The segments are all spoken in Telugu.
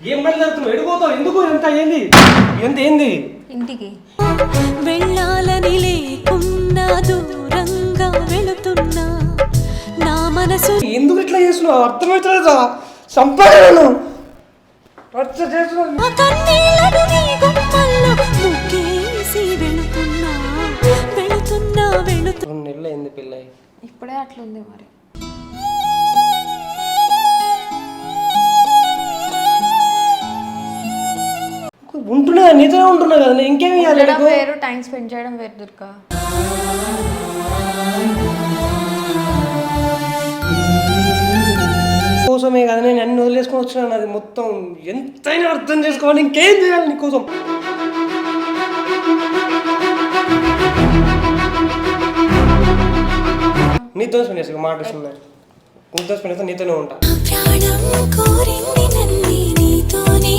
ఏం బయలుదేరుతున్నావు? ఎడిపోతావు ఎందుకు? ఎంత ఏంది ఎంత ఏంది ఇంటికి. వెళ్ళాలని లేకున్నా దూరంగా వెళుతున్నా నా మనసు ఎందుకు ఇట్లా చేస్తున్నావు? అర్థమవుతలేదా సంపాదనను రచ్చ చేస్తున్నావు. ఆ కన్నీళ్ళను నీ గుమ్మల్లో ముగ్గేసి వెళుతున్నా వెళుతున్నా వెళుతున్నా రెండు నెలలు అయింది పిల్ల ఇప్పుడే అట్లుంది మరి. ఉంటున్నా నీతోనే ఉంటున్నా కదా నేను ఇంకేం ఇవ్వాలి వేరు టైం స్పెండ్ చేయడం వేరు దుర్గా. కోసమే కదా నేను అన్ని వదిలేసుకొని వచ్చినాను అది మొత్తం ఎంతైనా అర్థం చేసుకోవాలి ఇంకేం చేయాలి నీకోసం నీతో స్పెండ్ చేస్తా మాట ఇస్తున్నాయి నీతో స్పెండ్ చేస్తా నీతోనే ఉంటా. ప్రాణం కోరింది నన్ను నీతోనే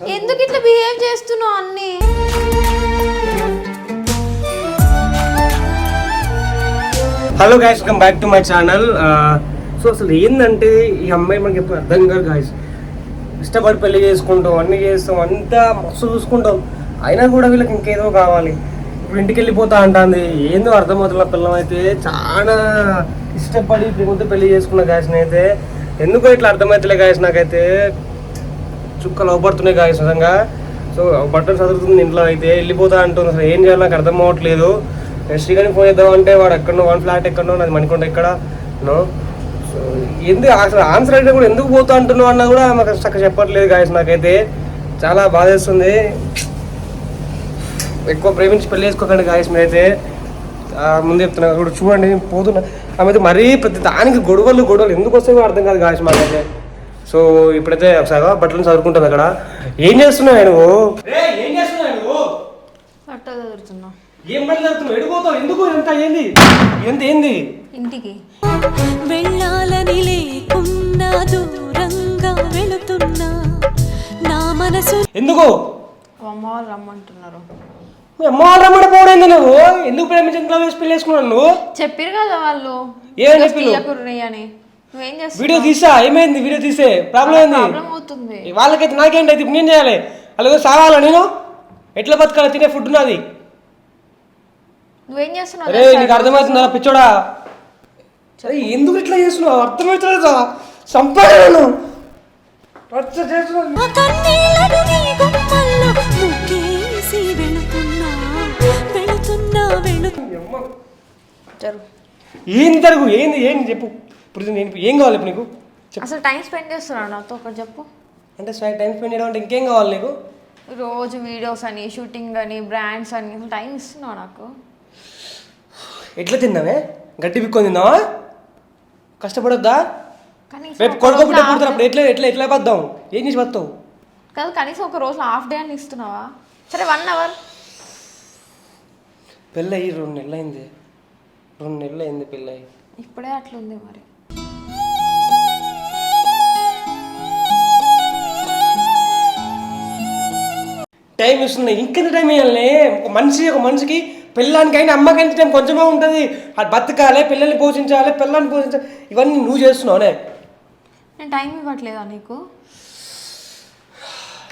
ఎందుకు ఇట్లా బిహేవ్ చేస్తున్నావు అన్ని? Hello guys come back to my channel so అసలు ఏంటంటే ఈ అమ్మాయి మనకి ఎప్పుడు అర్థం కాదు గాయస్ ఇష్టపడి పెళ్ళి చేసుకుంటాం అన్ని చేస్తాం అంతా మస్తు చూసుకుంటాం. అయినా కూడా వీళ్ళకి ఇంకేదో కావాలి. ఇప్పుడు ఇంటికి వెళ్ళిపోతా అంటుంది. ఏందో అర్థమవుతున్న పిల్లం అయితే. చాలా ఇష్టపడి ప్రేమతో పెళ్ళి చేసుకున్న గాయస్ని అయితే. ఎందుకో ఇట్లా అర్థమవుతలే గాయస్ నాకైతే. చుక్కలు అవపడుతున్నాయి గాయస్ నిజంగా. సో బట్టలు చదువుతుంది ఇంట్లో అయితే వెళ్ళిపోతా అంటుంది అసలు. ఏం చేయాలి నాకు అర్థం అవ్వట్లేదు. నేను ఫోన్ చేద్దాం అంటే వాడు ఎక్కడో వన్ ఫ్లాట్ ఎక్కడో నాది మణికొండ ఎక్కడ నో సో ఎందుకు అసలు ఆన్సర్ అయితే కూడా ఎందుకు పోతా అంటున్నావు అన్న కూడా మాకు చక్కగా చెప్పట్లేదు గాయస్ నాకైతే. చాలా బాధేస్తుంది ఎక్కువ ప్రేమించి పెళ్ళి చేసుకోకండి గాయస్ మీరైతే. ముందు చెప్తున్నా ఇప్పుడు చూడండి పోతున్నా ఆమె అయితే మరీ ప్రతి దానికి గొడవలు గొడవలు ఎందుకు వస్తాయో అర్థం కాదు గాయస్ మాకైతే. సో ఇప్పుడైతే ఒకసారి బట్టలు చదువుకుంటుంది అక్కడ ఏం చేస్తున్నావు నువ్వు? ఏం చేస్తున్నావు నువ్వు? బట్ట చదువుతున్నా ఏం బయలుదేరుతున్నావు ఎడిపోతావు ఎందుకు? ఎంత ఏంది ఎంత ఏంది ఇంటికి. వెళ్ళాలని లేకున్నా దూరంగా వెళుతున్నా నా మనసు ఎందుకు? అమ్మ వాళ్ళు రమ్మంటున్నారు. మీ అమ్మ వాళ్ళ రమ్మడి పోవడం నువ్వు? ఎందుకు ప్రేమించి ఇంట్లో వేసి పెళ్ళి చేసుకున్నావు నువ్వు? చెప్పారు కదా వాళ్ళు. ఏమని చెప్పిర్రు? తీయకుర్రి అని. నువ్వేం చేస్తావు వీడియో తీసా ఏమైంది? వీడియో తీసే ప్రాబ్లం ఏంది? ప్రాబ్లం అవుతుంది. వాళ్ళకైతే నాకేంటి అయితే ఇప్పుడు నేను చేయాలి? అలాగే సావాలా నేను? ఎట్లా బతకాలి? తినే ఫుడ్ నాది నువ్వేం చేస్తున్నావు? అరే నీకు అర్థమవుతుందా పిచ్చోడా? అరే ఎందుకు ఇట్లా చేస్తున్నావు? అర్థమవుతుందా సంపాదనను రచ్చ చేస్తున్నావు. ఆ కన్నీళ్ళను నీ గుమ్మల్లో ముగ్గేసి వెళుతున్నా. వెళుతున్నా వెళుతున్నా జరుగు. ఏంది జరుగు? ఏంది? ఏంది? చెప్పు. ఇప్పుడు నేను ఏం కావాలి ఇప్పుడు నీకు? అసలు టైం స్పెండ్ చేస్తున్నావు నాతో ఒకటి చెప్పు. అంటే టైం స్పెండ్ చేయడం అంటే ఇంకేం కావాలి నీకు? రోజు వీడియోస్ అని షూటింగ్ అని బ్రాండ్స్ అని టైం ఇస్తున్నావు నాకు. ఎట్లా తిన్నావే? గడ్డి పిక్కొని తిన్నావా? కష్టపడొద్దా? రేపు ఒక కొడుకు రోజు పుట్టే half పుడతారు. అప్పుడు ఎట్లా ఎట్లా ఎట్లా బద్దాం ఏం చేసి బతావు కాదు కనీసం ఒక రోజు హాఫ్ డే అని ఇస్తున్నావా? సరే వన్ అవర్. పెళ్ళి అయ్యి రెండు నెలలు అయింది రెండు నెలలు అయింది పెళ్ళి అయ్యి ఇప్పుడే అట్లుంది మరి. టైం ఇస్తుంది. ఇంకెంత టైం ఇవ్వాలి ఒక మనిషి ఒక మనిషికి పిల్లానికైనా అమ్మకైనా టైం కొంచెమే ఉంటుంది. అది బతకాలి పిల్లల్ని పోషించాలి పిల్లల్ని పోషించాలి. ఇవన్నీ నువ్వు చేస్తున్నావునే నేను టైం ఇవ్వట్లేదా నీకు?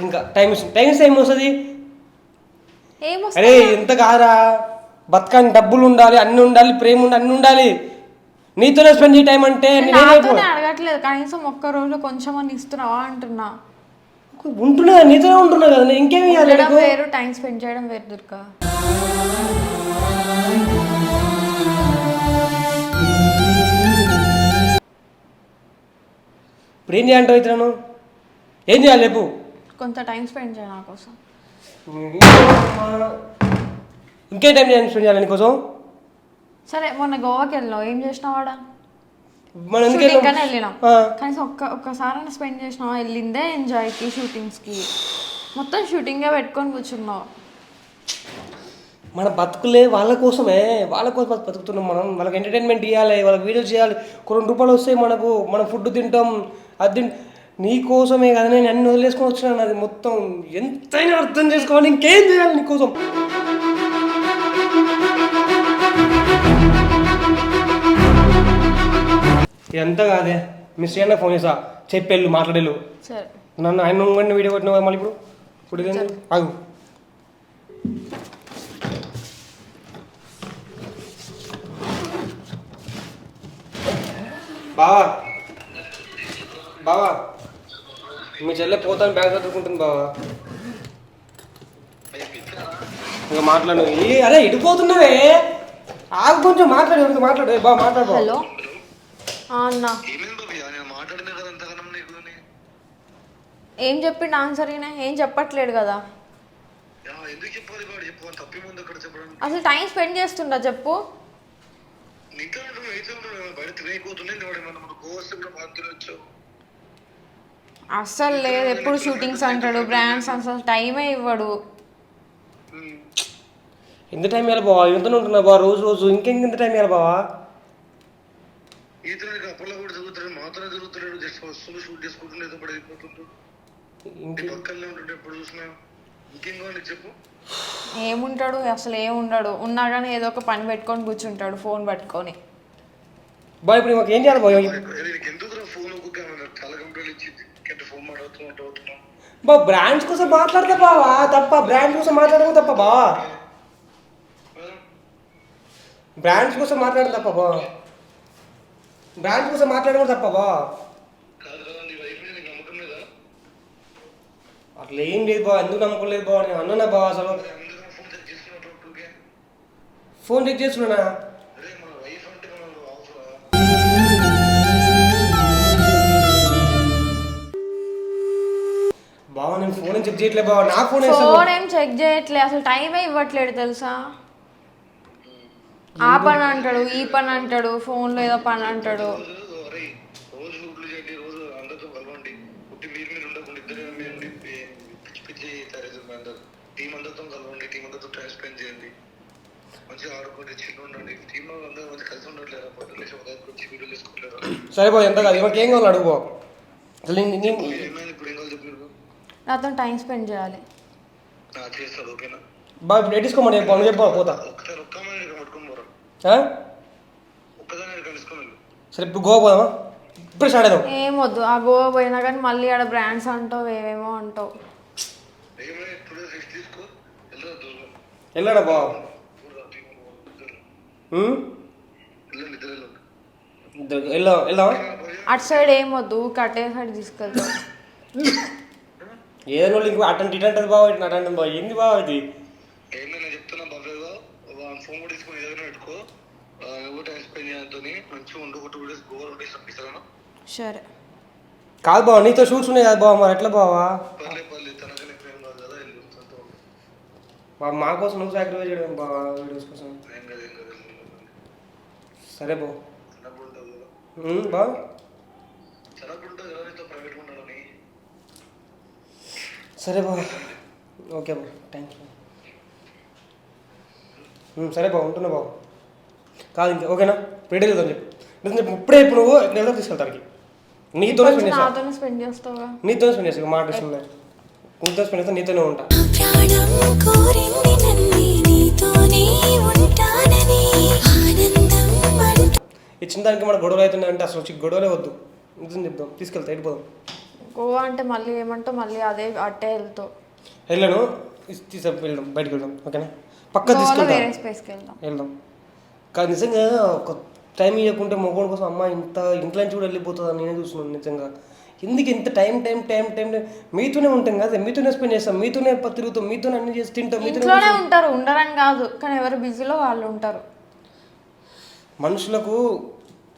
ఇంకా టైం ఇస్తుంది. టైం ఇస్తే ఏం వస్తుంది? అరే ఏమొస్తుంది ఎంత కాదా బతకానికి డబ్బులు ఉండాలి అన్ని ఉండాలి ప్రేమ ఉండాలి అన్ని ఉండాలి. నీతోనే స్పెండ్ చేయ టైం అంటే అడగట్లేదు. కనీసం ఒక్క రోజులో కొంచెం అని ఇస్తున్నావా అంటున్నా. ఉంటున్నా నీతోనే ఉంటున్నా కదా నేను ఇంకేం ఇవ్వాలి ఉండడం నీకు? వేరు టైం స్పెండ్ చేయడం వేరు దుర్గా. ఇప్పుడు ఏం చేయాలంటావు అయితే నన్ను ఏం చేయాలి రేపు కొంత టైం స్పెండ్ చేయ నా కోసం. ఇంకే టైం చేయాలి స్పెండ్ చేయాలి నీకోసం సరే మొన్న గోవాకి వెళ్ళినావు ఏం చేసినావాడా మనం ఎందుకు? కానీ వెళ్ళినాం. ఆ. కనీసం ఒక్క ఒక్కసారైనా స్పెండ్ చేసినావా వెళ్ళిందే ఎంజాయ్కి షూటింగ్స్కి. మొత్తం షూటింగే పెట్టుకొని కూర్చున్నావు మన బతుకులే వాళ్ళ కోసమే. వాళ్ళ కోసం బతు- బతుకుతున్నాం మనం. వాళ్ళకి ఎంటర్టైన్మెంట్ ఇవ్వాలి వాళ్ళకి వీడియోస్ చేయాలి. ఒక రెండు రూపాయలు వస్తాయి మనకు. మనం ఫుడ్ తింటాం. అది తిన్ నీ కోసమే కదా. నేను అన్ని వదిలేసుకొని వచ్చినాను అది మొత్తం. ఎంతైనా అర్థం చేసుకోవాలి. ఇంకేం చేయాలి నీకోసం ఇదంతా కాదే. మిస్ చేయన్న ఫోన్ చేసా. చెప్పెళ్ళు మాట్లాడేళ్ళు. సరే. నన్ను ఆయన ఉంగండి వీడియో కొట్టినావు మళ్ళీ ఇప్పుడు. ఇప్పుడు? ఆగు. బావా. బావా. మీ చెల్లె పోతాను బ్యాగ్ చదువుకుంటుంది బావా. ఇంకా మాట్లాడు. ఏ అరే ఇడిపోతున్నావే ఆగు కొంచెం మాట్లాడు మాట్లాడు. ఏ, బావ మాట్లాడు బావ. హలో. అన్న. ఏం చెప్పిండు ఆన్సర్ ఈయన? ఏం చెప్పట్లేడు కదా. అసలు టైం స్పెండ్ చేస్తుండా చెప్పు. అస్సలు లేదు ఎప్పుడు షూటింగ్స్ అంటాడు బ్రాండ్స్ అసలు టైమే ఇవ్వడు. ఎంత టైం ఇవ్వాలి బావా? ఎంతనే ఉంటున్నా బావా రోజు రోజు. ఇంకెంత టైం ఇవ్వాలి బావా? అప్పట్లో కూడా తిరుగుతాడు మాత్రమే తిరుగుతున్నాడు జస్ట్ వస్తువులు షూట్ చేసుకుంటుండే పక్కనే ఉంటుండే ఎప్పుడు చూసినా. ఇంకేం కావాలి చెప్పు. ఏముంటాడు? అసలు ఏముండడు? ఉన్నా కానీ ఏదో ఒక పని పెట్టుకొని కూర్చుంటాడు ఫోన్ పట్టుకొని. బా ఇప్పుడు మాకు ఏం చేయాలి ఎందుకు ఫోన్ చాలా ఫోన్ అవుతున్నావు బా బ్రాండ్స్ కోసం మాట్లాడతా బావా తప్ప బ్రాండ్స్ కోసం మాట్లాడడం తప్ప బావా బ్రాండ్స్ కోసం మాట్లాడడం తప్ప బావా బ్రాండ్స్ కోసం మాట్లాడడం తప్ప బావా కాదు కదా నీ వైఫ్ మీద నీకు నమ్మకం లేదా? అట్లా ఏం లేదు బావా ఎందుకు నమ్మకలేదు బావా నేను అన్నా బావా అసలు? ఫోన్ చెక్ చేస్తున్నా బావా నేను ఫోన్ చెక్ చేయట్లేదు బావా నా ఫోన్ ఫోన్ ఏం చెక్ చేయట్లే అసలు టైమే ఇవ్వట్లేడు తెలుసా? ఆ పని అంటాడు ఈ పని అంటాడు ఫోన్లో ఏదో పని అంటాడు. రోజు అరే రోజు షూట్లు చేయండి రోజు అందరితో కలవండి. పుట్టి మీరు మీరు ఉండకుండా ఇద్దరు మీరు ఉండి పి- పిచ్చి పిచ్చి తరగతి అందరు. టీం అందరితో కలవండి టీం అందరితో టైం స్పెండ్ చేయండి. మంచిగా ఆడుకోండి చిన్న ఉండండి. టీం అందరూ మంచి కలిసి ఉండట్లేరా? పొద్దున్న లేచి ఉదయం వచ్చి వీడియోలు వేసుకోలేరా సరే ఎంత కాదు. ఇవాళ ఏం కావాలి అడుగు అసలు ఏమైనా ఇప్పుడు ఏం కావాలి? నాతో టైం స్పెండ్ చేయాలి. నా చేస్తాడు ఓకేనా? బా ఇప్పుడు ఎట్టిసుకోమని చెప్పు చెప్పు పోతా. వెళ్ళు సరే ఇప్పుడు గోవా పోదామా? ఇప్పుడు స్టార్ట్ అవుదాం ఏమొద్దు ఆ గోవా పోయినా కానీ మళ్ళీ ఆడ బ్రాండ్స్ అంటావు ఏమేమో అంటావు. వెళ్ళాడా ఇద్దరు- వెళ్దాం వెళ్దామా? అటు సైడ్ ఏమొద్దు కట్టే సైడ్ తీసుకెళ్తావు ఏదో వాళ్ళు ఇంకో అటెంట్ ఇటు అంటది బావ ఇటు అటెంట్ బావ ఏంది బావ ఇది ఏమైనా నేను చెప్తున్నా బాబేగా వాన్ ఫోన్ కూడా తీసుకొని ఏదైనా పెట్టుకో ఆ, నువ్వు టైం మంచిగా ఉండు ఒక టూ డేస్ గోవా డేస్ పంపిస్తాను సరే. కాదు బావ నీతో షూట్స్ ఉన్నాయి కదా బావ మరి ఎట్లా బావా? పర్లే పర్లే ఏం కాదు కదా వెళ్ళి తనతో ఉండు. బావ. మా కోసం నువ్వు సాక్రిఫైస్ చేయడం బావా వీడియోస్ కోసం? ఏం కాదు ఏం కాదు వెళ్ళి ఉండు. సరే బావ. సరే బావ. ఓకే బావ థ్యాంక్ యూ సరే బావ ఉంటున్నా బావ. కాదు ఇంకా ఓకేనా? ఇప్పుడు వెళ్దాం చెప్పు. నిజం చెప్పు ఇప్పుడే ఇప్పుడు నువ్వు నేను తీసుకెళ్తానికి నీతోనే స్పెండ్ చేస్తా నాతోనే స్పెండ్ చేస్తావుగా నీతోనే స్పెండ్ చేస్తా మాట ఇష్టం లేదు నీతో స్పెండ్ చేస్తా నీతోనే ఉంటా. ఇచ్చిన దానికి మన గొడవలు అవుతున్నాయి అంటే. అసలు వచ్చి గొడవలే వద్దు. నిజం చెప్దాం తీసుకెళ్తా వెళ్ళిపోదాం గోవా అంటే మళ్ళీ ఏమంటావు? మళ్ళీ అదే అట్టే వెళ్తావు. వెళ్ళాను. తీసా వెళ్దాం బయటికి వెళ్దాం ఓకేనా? పక్క తీసుకెళ్దాం వెళ్దాం. కానీ నిజంగా ఒక టైం ఇవ్వకుంటే మగవాడి కోసం అమ్మ ఇంత ఇంట్లో నుంచి కూడా వెళ్ళిపోతుందా నేనే చూస్తున్నాను నిజంగా. ఎందుకు ఇంత time time time time time? మీతోనే ఉంటాం కదా మీతోనే స్పెండ్ చేస్తాం మీతోనే తిరుగుతాం మీతోనే అన్ని చేసి తింటాం మీతోనే ఇంట్లోనే ఉంటారు ఉండరని కాదు కానీ ఎవరు బిజీలో వాళ్ళు ఉంటారు. మనుషులకు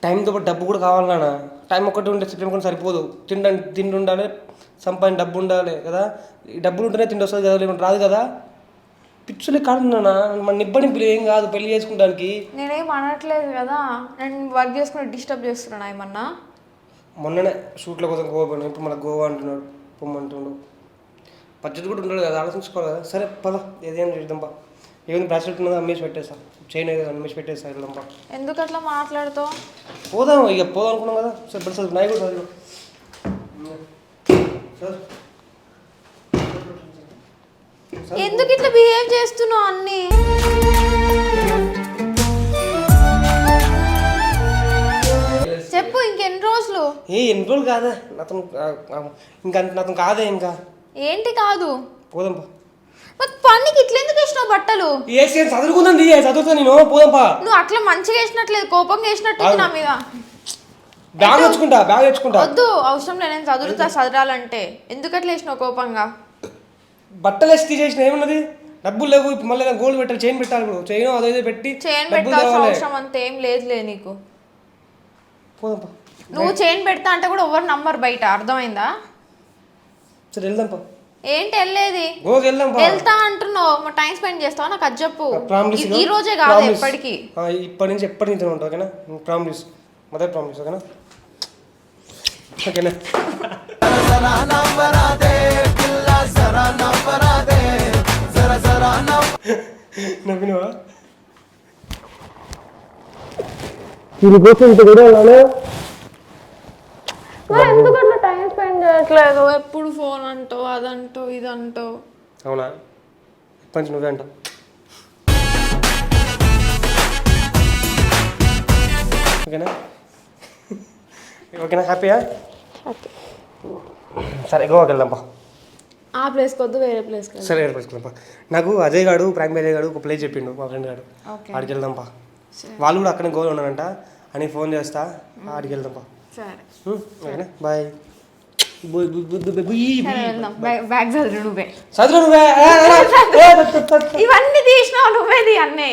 టైంతో పాటు డబ్బు కూడా కావాలన్నా టైం ఒక్కటి ఉంటే చెప్పిన కూడా సరిపోదు. తినడానికి తిండి ఉండాలి సంపాదన డబ్బు ఉండాలి కదా. ఈ డబ్బులు ఉంటేనే తిండి వస్తుంది కదా రాదు కదా. పిచ్చులే కాడున్నా మన నిబ్బడింపులు ఏం కాదు పెళ్ళి చేసుకోవడానికి నేనేం అనట్లేదు కదా. నేను వర్క్ చేసుకుని డిస్టర్బ్ చేస్తున్నాను ఏమన్నా? మొన్ననే షూట్ల కోసం గోవా పోయినా. ఇప్పుడు మన గోవా అంటున్నాడు. పొమ్మంటుండు. పద్ధతి కూడా ఉండడు కదా ఆలోచించుకోవాలి? కదా సరే పద. ఏదైనా చేద్దాం బా ఏమైనా బ్రాస్లెట్ ఉన్నదా అమ్మేసి పెట్టేస్తా. చైన్ ఏదో అమ్మేసి పెట్టేస్తా వెళ్దాం బా ఎందుకు అట్లా మాట్లాడుతావు? పోదాం ఇక పోదాం అనుకున్నాం కదా. సరే బట్ సార్ నాయ కూడా చదివా సార్ ఎందుకు ఇట్లా బిహేవ్ చేస్తున్నావు అన్ని? చెప్పు ఇంకెన్ని రోజులు? ఏ ఎన్ని రోజులు కాదా? నాతో ఇంకా నాతో కాదే ఇంకా. ఏంటి కాదు? పోదాంపా మరి పనికి ఇట్లా ఎందుకు వేసినావు బట్టలు? ఏసీ చదువుకుందండి? చదువుతా నేను? పోదాంపా నువ్వు అట్లా మంచిగా వేసినట్లేదు కోపంగా వేసినట్టుంది నా మీద. బ్యాగ్ తెచ్చుకుంటా బ్యాగ్ తెచ్చుకుంటా. వద్దు అవసరం లేదు నేను చదువుతా చదరాలంటే. ఎందుకు అట్లా వేసినావు కోపంగా? బట్టలు వేసి తీసేసిన ఏమున్నది? డబ్బులు లేవు ఇప్పుడు మళ్ళీ గోల్డ్ పెట్టాలి చైన్ పెట్టాలి ఇప్పుడు. చైన్ అదో ఇదో పెట్టి చైన్ డబ్బులు పెట్టాల్సిన. అవసరం అంత ఏం లేదులే నీకు. పోదాంపా. నువ్వు చైన్ పెడతా అంటే కూడా ఎవరు నంబర్ బయట అర్థమైందా? సరే వెళ్దాంపా. ఏంటి వెళ్ళేది? గోకి వెళ్దాంపా. వెళ్తా అంటున్నావు టైం స్పెండ్ చేస్తావా? నాకు అది చెప్పు. ప్రామిస్ ఈ- రోజే కాదు ఎప్పటికీ. ఇప్పటి నుంచి ఎప్పటి నుంచి ఉంటావు ఓకేనా? ప్రామిస్ మొదటి ప్రామిస్ ఓకేనా? ఓకేనా? నవ్వినవా? ఇంత కూడా ఎందుకు అట్లా టైం స్పెండ్ చేయట్లేదు? ఎప్పుడు ఫోన్ అంటావు అదంటావు ఇదంటావు? అవునా? నుంచి నువ్వే అంటావు. ఓకేనా? ఓకేనా? హ్యాపీయా? సరే గోవాకి వెళ్దాంపా ఆ ప్లేస్కి వద్దు వేరే ప్లేస్కి వెళ్దాం. సరే ఏర్పరచుకుందాంపా నాకు అజయ్ గాడు ప్రాంక్ అజయ్ గాడు ఒక ప్లేస్ చెప్పిండు మా ఫ్రెండ్ గాడు ఆడికి వెళ్దాంపా వాళ్ళు కూడా అక్కడే గోల్ ఉన్నారంట అని ఫోన్ చేస్తా ఆడికి ఓకేనా బాయ్ బుయ్ బుయ్ బుయ్ బుయ్ బుయ్ వెళ్దాం ఏ, ఏ, ఇవన్నీ తీసినావు నువ్వేది అన్నీ